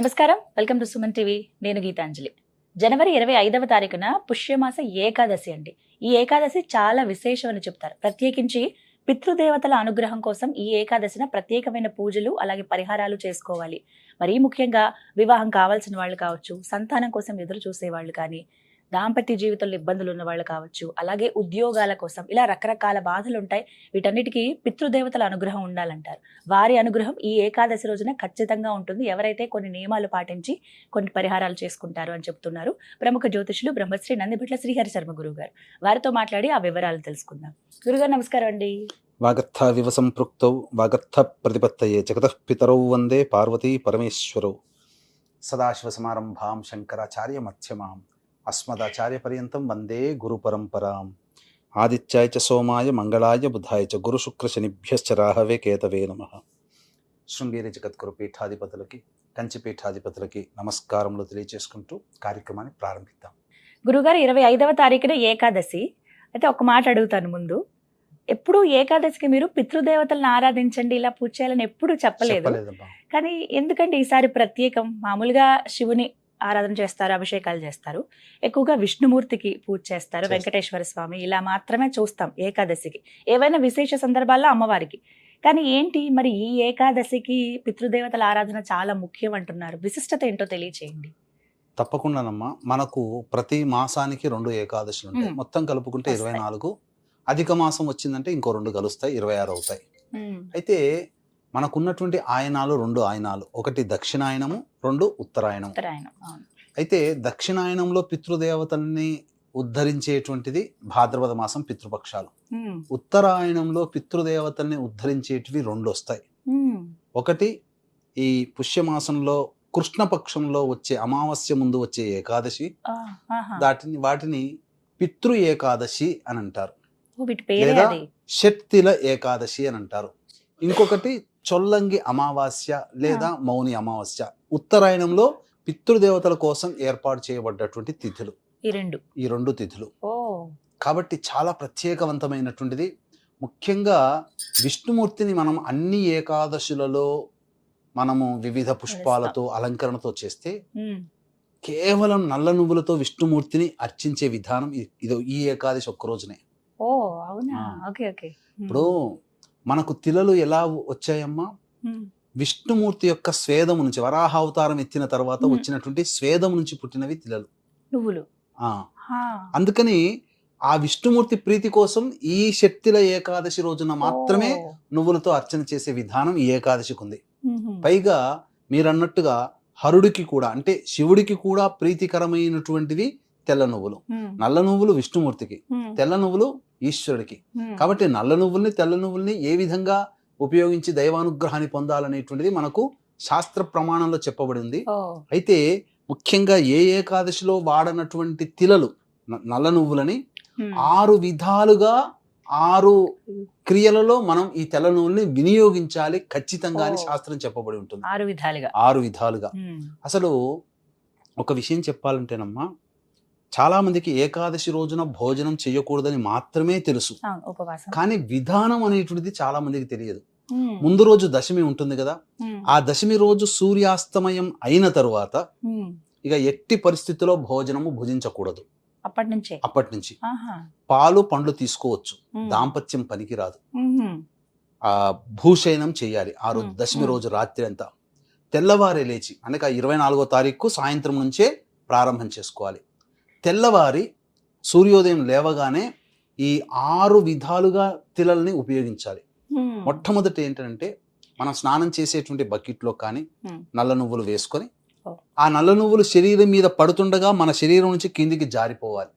నమస్కారం. Welcome to Suman TV. నేను గీతాంజలి. జనవరి ఇరవై ఐదవ తారీఖున పుష్యమాస ఏకాదశి అండి. ఈ ఏకాదశి చాలా విశేషం అని చెప్తారు. ప్రత్యేకించి పితృదేవతల అనుగ్రహం కోసం ఈ ఏకాదశిన ప్రత్యేకమైన పూజలు అలాగే పరిహారాలు చేసుకోవాలి. మరీ ముఖ్యంగా వివాహం కావాల్సిన వాళ్ళు కావచ్చు సంతానం కోసం ఎదురు చూసే వాళ్ళు కానీ దాంపత్య జీవితంలో ఇబ్బందులు ఉన్న వాళ్ళు కావచ్చు అలాగే ఉద్యోగాల కోసం ఇలా రకరకాల బాధలు ఉంటాయి వీటన్నిటికీ పితృదేవతల అనుగ్రహం ఉండాలంటారు. వారి అనుగ్రహం ఈ ఏకాదశి రోజున ఖచ్చితంగా ఉంటుంది. ఎవరైతే కొన్ని నియమాలు పాటించి కొన్ని పరిహారాలు చేసుకుంటారు అని చెప్తున్నారు. ప్రముఖ జ్యోతిషులు బ్రహ్మశ్రీ నందిభట్ల శ్రీహరి శర్మ గురువు గారు వారితో మాట్లాడి ఆ వివరాలు తెలుసుకుందాం. గురుగారు నమస్కారం అండి. వాగర్థావివ సంపృక్తౌ వాగర్థ ప్రతిపత్తయే జగతఃపితరౌ వందే పార్వతీ పరమేశ్వరౌ. సదాశివసమారంభాం శంకరాచార్య మధ్యమాం. అస్మదాచార్య పర్యంతం వందే గురు పరంపరాం ఆదిత్యాయ చ సోమాయ మంగళాయ బుధాయ చ గురు శుక్ర శనిభ్యశ్చ రాహవే కేతవే నమ శృంగేరి జగద్గురు పీఠాధిపతులకి కంచి పీఠాధిపతులకి నమస్కారములు తెలియజేసుకుంటూ కార్యక్రమాన్ని ప్రారంభిద్దాం. గురుగారు ఇరవై ఐదవ తారీఖున ఏకాదశి. అయితే ఒక మాట అడుగుతాను ముందు. ఎప్పుడు ఏకాదశికి మీరు పితృదేవతలను ఆరాధించండి ఇలా పూజ చేయాలని ఎప్పుడు చెప్పలేదు. కానీ ఎందుకంటే ఈసారి ప్రత్యేకం? మామూలుగా శివుని ఆరాధన చేస్తారు అభిషేకాలు చేస్తారు. ఎక్కువగా విష్ణుమూర్తికి పూజ చేస్తారు. వెంకటేశ్వర స్వామి. ఇలా మాత్రమే చూస్తాం ఏకాదశికి. ఏవైనా విశేష సందర్భాల్లో అమ్మవారికి. కానీ ఏంటి? మరి ఈ ఏకాదశికి పితృదేవతల ఆరాధన చాలా ముఖ్యం అంటున్నారు. విశిష్టత ఏంటో తెలియచేయండి. తప్పకుండానమ్మా. మనకు ప్రతి మాసానికి రెండు ఏకాదశులు ఉంటాయి. మొత్తం కలుపుకుంటే ఇరవై. నాలుగు. అధిక మాసం వచ్చిందంటే ఇంకో రెండు కలుస్తాయి ఇరవై ఆరు అవుతాయి. అయితే మనకున్నటువంటి ఆయనాలు రెండు ఆయనాలు. ఒకటి దక్షిణాయనము రెండు ఉత్తరాయణం ఉత్తరాయణం అవును. అయితే దక్షిణాయనంలో పితృదేవతల్ని ఉద్ధరించేటువంటిది భాద్రపద మాసం పితృపక్షాలు. ఉత్తరాయణంలో పితృదేవతల్ని ఉద్ధరించేటివి రెండు వస్తాయి. ఒకటి ఈ పుష్యమాసంలో కృష్ణపక్షంలో వచ్చే అమావాస్య ముందు వచ్చే ఏకాదశి. దాటిని వాటిని పితృ ఏకాదశి అని అంటారు. లేదా షట్తిల ఏకాదశి అని అంటారు. ఇంకొకటి చొల్లంగి అమావాస్య లేదా మౌని అమావాస్య ఉత్తరాయణంలో పితృదేవతల కోసం ఏర్పాటు చేయబడ్డటువంటి తిథులు. ఈ రెండు. ఈ రెండు తిథులు. కాబట్టి చాలా ప్రత్యేకవంతమైనటువంటిది. ముఖ్యంగా విష్ణుమూర్తిని మనం అన్ని ఏకాదశులలో మనము వివిధ పుష్పాలతో అలంకరణతో చేస్తే కేవలం నల్ల నువ్వులతో విష్ణుమూర్తిని అర్చించే విధానం ఇది ఈ ఏకాదశి ఒక్క రోజునే ఓ అవునా? ఆ. Okay okay. ఉమ్, ఇప్పుడు మనకు తిలలు ఎలా వచ్చాయమ్మా విష్ణుమూర్తి యొక్క స్వేదము నుంచి వరాహ అవతారం ఎత్తిన తర్వాత. వచ్చినటువంటి స్వేదం నుంచి పుట్టినవి తిలలు నువ్వులు. అందుకని ఆ విష్ణుమూర్తి ప్రీతి కోసం ఈ శక్తిల ఏకాదశి రోజున మాత్రమే. నువ్వులతో అర్చన చేసే విధానం ఈ ఏకాదశికి ఉంది. పైగా మీరన్నట్టుగా హరుడికి కూడా అంటే శివుడికి కూడా ప్రీతికరమైనటువంటివి తెల్ల నువ్వులు. నల్ల నువ్వులు విష్ణుమూర్తికి తెల్ల నువ్వులు ఈశ్వరుడికి. కాబట్టి నల్ల నువ్వుల్ని తెల్ల నువ్వుల్ని ఏ విధంగా ఉపయోగించి దైవానుగ్రహాన్ని పొందాలనేటువంటిది మనకు శాస్త్ర ప్రమాణంలో చెప్పబడింది అయితే ముఖ్యంగా ఏ ఏకాదశిలో వాడనటువంటి తిలలు నల్ల నువ్వులని ఆరు విధాలుగా ఆరు క్రియలలో మనం ఈ తెల్ల నువ్వుల్ని వినియోగించాలి ఖచ్చితంగా అని. శాస్త్రం చెప్పబడి ఉంటుంది. ఆరు విధాలుగా. ఆరు విధాలుగా. అసలు ఒక విషయం చెప్పాలంటేనమ్మా చాలా మందికి ఏకాదశి రోజున భోజనం చేయకూడదని మాత్రమే తెలుసు. కానీ విధానం అనేటువంటిది చాలా మందికి తెలియదు. ముందు రోజు దశమి ఉంటుంది కదా ఆ దశమి రోజు సూర్యాస్తమయం అయిన తరువాత. ఇక ఎట్టి పరిస్థితిలో భోజనము భుజించకూడదు. అప్పటి నుంచే? అప్పటి నుంచి. పాలు పండ్లు తీసుకోవచ్చు. దాంపత్యం పనికిరాదు. ఆ భూషయనం చేయాలి. ఆ రోజు. దశమి. రోజు రాత్రి అంతా. తెల్లవారే లేచి అనగా ఇరవై నాలుగో తారీఖు సాయంత్రం నుంచే ప్రారంభం చేసుకోవాలి. తెల్లవారి సూర్యోదయం లేవగానే ఈ ఆరు విధాలుగా తిలల్ని ఉపయోగించాలి. మొట్టమొదటి ఏంటంటే మనం స్నానం చేసేటువంటి బకెట్లో కానీ. నల్ల నువ్వులు వేసుకొని. ఆ నల్ల నువ్వులు శరీరం మీద పడుతుండగా మన శరీరం నుంచి కిందికి జారిపోవాలి.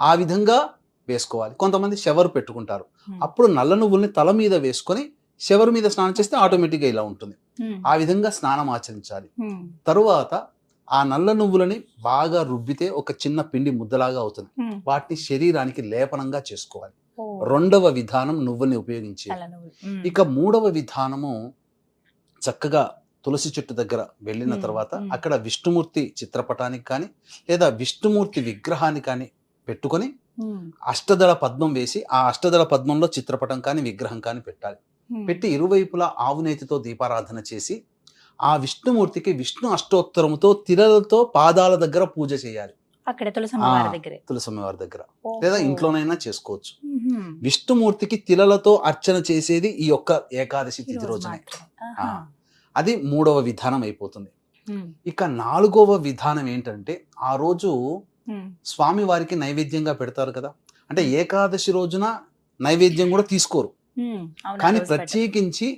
ఆ విధంగా వేసుకోవాలి. కొంతమంది షవర్ పెట్టుకుంటారు. అప్పుడు నల్ల నువ్వుల్ని తల మీద వేసుకొని షవర్ మీద స్నానం చేస్తే ఆటోమేటిక్గా ఇలా ఉంటుంది. ఆ విధంగా స్నానం ఆచరించాలి. తరువాత ఆ నల్ల నువ్వులని బాగా రుబ్బితే ఒక చిన్న పిండి ముద్దలాగా అవుతుంది. వాటిని శరీరానికి లేపనంగా చేసుకోవాలి. రెండవ విధానం నువ్వుల్ని ఉపయోగించి. ఇక మూడవ విధానము చక్కగా తులసి చెట్టు దగ్గర వెళ్ళిన తర్వాత. అక్కడ విష్ణుమూర్తి చిత్రపటానికి కానీ లేదా విష్ణుమూర్తి విగ్రహాన్ని కానీ పెట్టుకొని అష్టదళ పద్మం వేసి ఆ అష్టదళ పద్మంలో చిత్రపటం కానీ విగ్రహం కానీ పెట్టాలి. పెట్టి ఇరువైపులా ఆవునేతితో దీపారాధన చేసి ఆ విష్ణుమూర్తికి విష్ణు అష్టోత్తరముతో తిరలతో పాదాల దగ్గర పూజ చేయాలి అక్కడ తులసమ్మ వారి ఆ. దగ్గరే తులసమ్మ వారి దగ్గర లేదా. ఇంట్లోనైనా చేసుకోవచ్చు. విష్ణుమూర్తికి తిలలతో అర్చన చేసేది ఈ యొక్క ఏకాదశి తిథి రోజు రోజునే. అది మూడవ విధానం అయిపోతుంది. ఇక నాలుగవ విధానం ఏంటంటే ఆ రోజు. స్వామి వారికి నైవేద్యంగా పెడతారు కదా అంటే ఏకాదశి రోజున నైవేద్యం కూడా తీసుకోరు కానీ ప్రత్యేకించి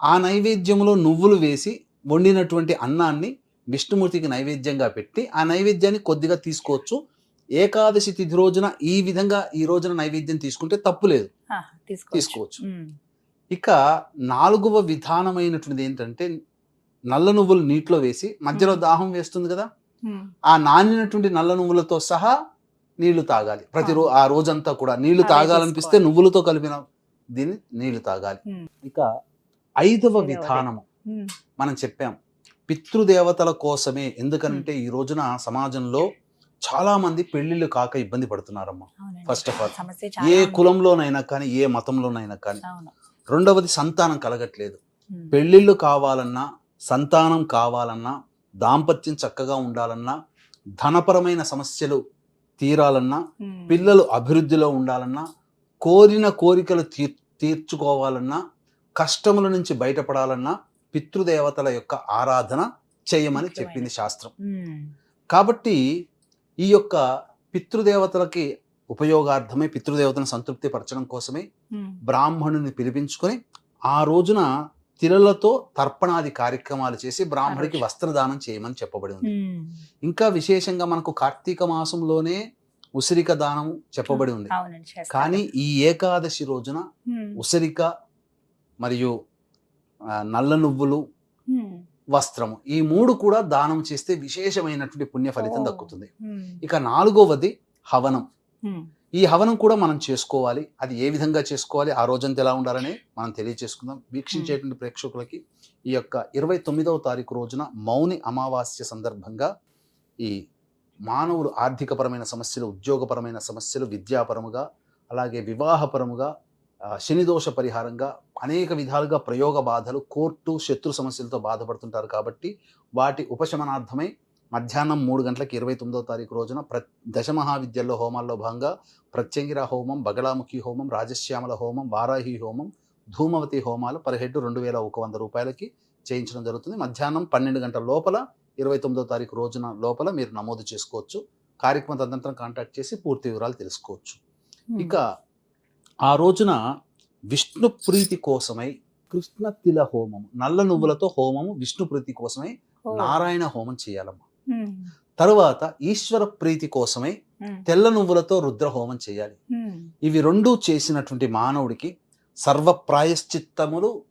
ఆ నైవేద్యంలో నువ్వులు వేసి వండినటువంటి అన్నాన్ని విష్ణుమూర్తికి నైవేద్యంగా పెట్టి ఆ నైవేద్యాన్ని కొద్దిగా తీసుకోవచ్చు ఏకాదశి తిథి రోజున ఈ విధంగా ఈ రోజున నైవేద్యం తీసుకుంటే తప్పు లేదు తీసుకోవచ్చు. ఇక నాలుగవ విధానమైనటువంటిది ఏంటంటే నల్ల నువ్వులు నీటిలో వేసి మధ్యలో. దాహం వేస్తుంది కదా. ఆ నానినటువంటి నల్ల నువ్వులతో సహా నీళ్ళు తాగాలి ప్రతి రో ఆ రోజంతా కూడా నీళ్ళు తాగాలనిపిస్తే. నువ్వులతో కలిపిన దీన్ని నీళ్ళు తాగాలి. ఇక ఐదవ. విధానము. మనం చెప్పాం. పితృదేవతల కోసమే. ఎందుకంటే ఈ రోజున సమాజంలో చాలా మంది పెళ్ళిళ్ళు కాక ఇబ్బంది పడుతున్నారమ్మా. of all, సమస్య ఏ. కులంలోనైనా కానీ ఏ మతంలోనైనా కానీ రెండవది సంతానం కలగట్లేదు. మ్మ్. పెళ్ళిళ్ళు కావాలన్నా సంతానం కావాలన్నా దాంపత్యం చక్కగా ఉండాలన్నా ధనపరమైన సమస్యలు తీరాలన్నా. పిల్లలు అభివృద్ధిలో ఉండాలన్నా కోరిన కోరికలు తీర్ తీర్చుకోవాలన్నా కష్టముల నుంచి బయటపడాలన్నా పితృదేవతల యొక్క ఆరాధన చేయమని. చెప్పింది శాస్త్రం. కాబట్టి ఈ యొక్క పితృదేవతలకి ఉపయోగార్థమై పితృదేవతను సంతృప్తి పరచడం కోసమే. బ్రాహ్మణుని పిలిపించుకొని ఆ రోజున తిలలతో తర్పణాది కార్యక్రమాలు చేసి బ్రాహ్మడికి. వస్త్రదానం చేయమని చెప్పబడి ఉంది. ఇంకా విశేషంగా మనకు కార్తీక మాసంలోనే ఉసిరిక దానం చెప్పబడి ఉంది. కానీ ఈ ఏకాదశి రోజున. ఉసిరిక మరియు నల్ల నువ్వులు. వస్త్రము ఈ మూడు కూడా దానం చేస్తే విశేషమైనటువంటి పుణ్య ఫలితం. దక్కుతుంది. ఇక నాలుగవది హవనం. ఈ హవనం కూడా మనం చేసుకోవాలి అది ఏ విధంగా చేసుకోవాలి ఆ రోజంతా ఎలా ఉండాలని మనం తెలియజేసుకుందాం వీక్షించేటువంటి ప్రేక్షకులకి ఈ యొక్క ఇరవై తొమ్మిదవ తారీఖు రోజున మౌని అమావాస్య సందర్భంగా ఈ మానవులు ఆర్థికపరమైన సమస్యలు ఉద్యోగపరమైన సమస్యలు విద్యాపరముగా అలాగే వివాహపరముగా శనిదోష పరిహారంగా అనేక విధాలుగా ప్రయోగ బాధలు కోర్టు శత్రు సమస్యలతో బాధపడుతుంటారు కాబట్టి వాటి ఉపశమనార్థమై మధ్యాహ్నం మూడు గంటలకు ఇరవై తొమ్మిదవ తారీఖు రోజున ప్ర దశమహావిద్యల్లో హోమాల్లో భాగంగా ప్రత్యంగిర హోమం బగలాముఖి హోమం రాజశ్యామల హోమం వారాహి హోమం ధూమవతి హోమాలు పర్ హెడ్ రెండు వేల ఒక వంద రూపాయలకి చేయించడం జరుగుతుంది. మధ్యాహ్నం పన్నెండు గంటల లోపల ఇరవై తొమ్మిదో తారీఖు రోజున లోపల మీరు నమోదు చేసుకోవచ్చు. కార్యక్రమ తదనంతరం కాంటాక్ట్ చేసి పూర్తి వివరాలు తెలుసుకోవచ్చు. ఇక ఆ రోజున విష్ణు ప్రీతి కోసమై కృష్ణ తిల హోమం నల్ల నువ్వులతో హోమము విష్ణు ప్రీతి కోసమై. నారాయణ హోమం చేయాలమ్మా మ్మ్. తరువాత ఈశ్వర ప్రీతి కోసమై. తెల్ల నువ్వులతో రుద్ర హోమం చేయాలి. ఇవి రెండూ చేసినటువంటి మానవుడికి సర్వ ప్రాయశ్చిత్తములు.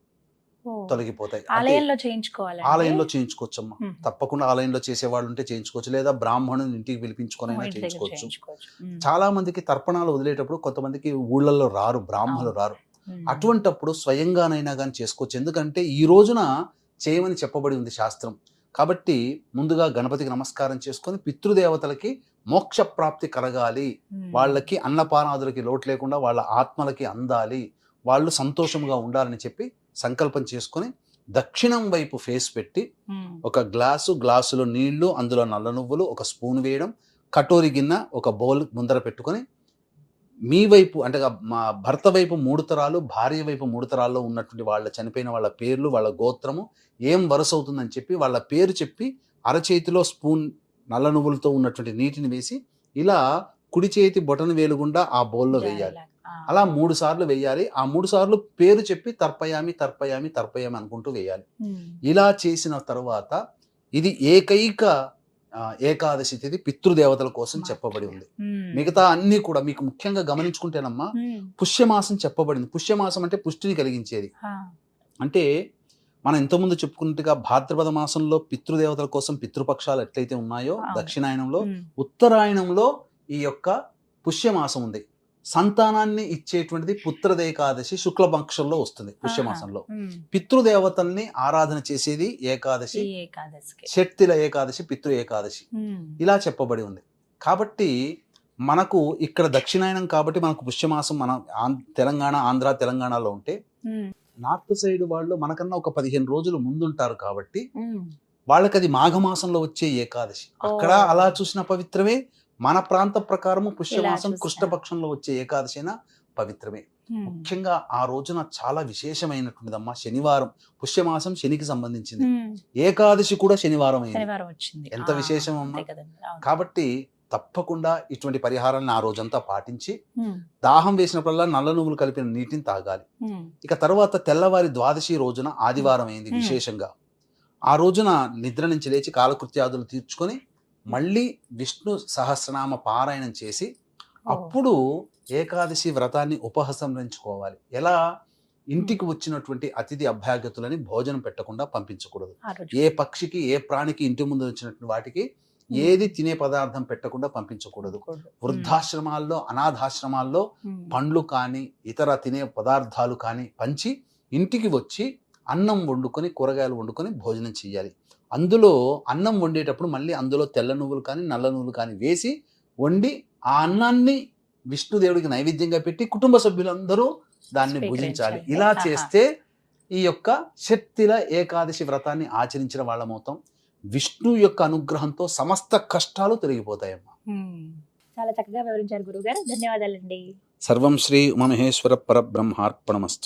తొలగిపోతాయి. ఆలయంలో చేయించుకోవాలి ఆలయంలో చేయించుకోవచ్చమ్మా. మ్మ్. తప్పకుండా ఆలయంలో చేసేవాళ్ళు ఉంటే చేయించుకోవచ్చు. లేదా బ్రాహ్మణుని ఇంటికి పిలిపించుకొనైనా చేయించుకోవచ్చు. చాలా మందికి తర్పణాలు వదిలేటప్పుడు కొంతమందికి ఊళ్ళల్లో రారు బ్రాహ్మణులు. రారు. అటువంటప్పుడు స్వయంగానైనా కానీ చేసుకోవచ్చు. ఎందుకంటే ఈ రోజున చేయమని చెప్పబడి ఉంది శాస్త్రం. కాబట్టి ముందుగా గణపతికి నమస్కారం చేసుకొని పితృదేవతలకి మోక్ష ప్రాప్తి కలగాలి. వాళ్ళకి అన్నపానాదులకి లోటు లేకుండా వాళ్ళ ఆత్మలకి అందాలి. వాళ్ళు సంతోషంగా ఉండాలని చెప్పి సంకల్పం చేసుకొని దక్షిణం వైపు ఫేస్ పెట్టి మ్మ్. ఒక గ్లాసు గ్లాసులో నీళ్ళు అందులో నల్ల నువ్వులు ఒక స్పూన్ వేయడం కటోరి గిన్నె ఒక బౌల్ ముందర పెట్టుకొని మీ వైపు అంటే మా భర్త వైపు మూడు తరాలు భార్య వైపు మూడు తరాల్లో ఉన్నటువంటి వాళ్ళ చనిపోయిన వాళ్ళ పేర్లు వాళ్ళ గోత్రము ఏం వరుస అవుతుందని చెప్పి వాళ్ళ పేరు చెప్పి అరచేతిలో స్పూన్ నల్ల నువ్వులతో ఉన్నటువంటి నీటిని వేసి ఇలా కుడి చేతి బొటన వేలుగుండా ఆ బౌల్లో వేయాలి. అలా మూడు సార్లు వేయాలి ఆ మూడు సార్లు పేరు చెప్పి తర్పయామి తర్పయామి తర్పయామి అనుకుంటూ వేయాలి. ఇలా చేసిన తర్వాత ఇది ఏకైక ఏకాదశి తిథి పితృదేవతల కోసం చెప్పబడి ఉంది. మిగతా అన్ని కూడా మీకు ముఖ్యంగా గమనించుకుంటేనమ్మా మ్మ్. పుష్యమాసం చెప్పబడింది పుష్యమాసం అంటే పుష్టిని కలిగించేది. అంటే మనం ఇంతకుముందు చెప్పుకున్నట్టుగా భాద్రపద మాసంలో పితృదేవతల కోసం పితృపక్షాలు ఎట్లయితే ఉన్నాయో. దక్షిణాయనంలో. ఉత్తరాయణంలో ఈ యొక్క పుష్యమాసం ఉంది సంతానాన్ని ఇచ్చేటువంటిది పుత్రదేకాదశి శుక్లపక్షంలో వస్తుంది పుష్యమాసంలో. పితృదేవతల్ని ఆరాధన చేసేది ఏకాదశి షట్తిల ఏకాదశి పితృ ఏకాదశి. ఇలా చెప్పబడి ఉంది కాబట్టి మనకు ఇక్కడ దక్షిణాయనం కాబట్టి మనకు పుష్యమాసం మన తెలంగాణ ఆంధ్ర తెలంగాణలో ఉంటే. నార్త్ సైడ్ వాళ్ళు మనకన్నా ఒక పదిహేను రోజులు ముందుంటారు కాబట్టి వాళ్ళకి అది మాఘమాసంలో వచ్చే ఏకాదశి అక్కడ. అలా చూసిన పవిత్రమే మన ప్రాంత ప్రకారము పుష్యమాసం. కృష్ణపక్షంలో వచ్చే ఏకాదశి అయినా పవిత్రమే ముఖ్యంగా ఆ రోజున చాలా విశేషమైనటువంటిదమ్మా శనివారం. పుష్యమాసం శనికి సంబంధించింది. ఏకాదశి కూడా శనివారం అయింది. ఎంత విశేషం అమ్మా. కాబట్టి తప్పకుండా ఇటువంటి పరిహారాలను ఆ రోజంతా పాటించి దాహం వేసినప్పుడల్లా నల్ల నువ్వులు కలిపిన నీటిని తాగాలి. ఇక తర్వాత తెల్లవారి ద్వాదశి రోజున ఆదివారం అయింది. విశేషంగా. ఆ రోజున నిద్ర నుంచి లేచి కాలకృత్యాదులు తీర్చుకొని మళ్ళీ విష్ణు సహస్రనామ పారాయణం చేసి అప్పుడు ఏకాదశి వ్రతాన్ని ఉపహసంరించుకోవాలి ఎలా? ఇంటికి వచ్చినటువంటి అతిథి అభ్యాగతులని భోజనం పెట్టకుండా పంపించకూడదు. ఏ పక్షికి ఏ ప్రాణికి ఇంటి ముందు వచ్చినటువంటి వాటికి ఏది తినే పదార్థం పెట్టకుండా పంపించకూడదు. కూడదు. వృద్ధాశ్రమాల్లో అనాథాశ్రమాల్లో పండ్లు కానీ ఇతర తినే పదార్థాలు కానీ పంచి ఇంటికి వచ్చి అన్నం వండుకొని కూరగాయలు వండుకొని భోజనం చేయాలి. అందులో అన్నం వండేటప్పుడు మళ్ళీ అందులో తెల్ల నువ్వులు కానీ నల్ల నువ్వులు కానీ వేసి వండి ఆ అన్నాన్ని విష్ణుదేవుడికి నైవేద్యంగా పెట్టి కుటుంబ సభ్యులందరూ దాన్ని భుజించాలి. ఇలా. చేస్తే ఈ యొక్క శక్తిల ఏకాదశి వ్రతాన్ని ఆచరించిన వాళ్ళమవుతాం విష్ణు యొక్క అనుగ్రహంతో సమస్త కష్టాలు తొలగిపోతాయమ్మా. చాలా చక్కగా వివరించారు గురుగారు ధన్యవాదాలండి సర్వం శ్రీ ఉమమహేశ్వర పరబ్రహ్మార్పణమస్తు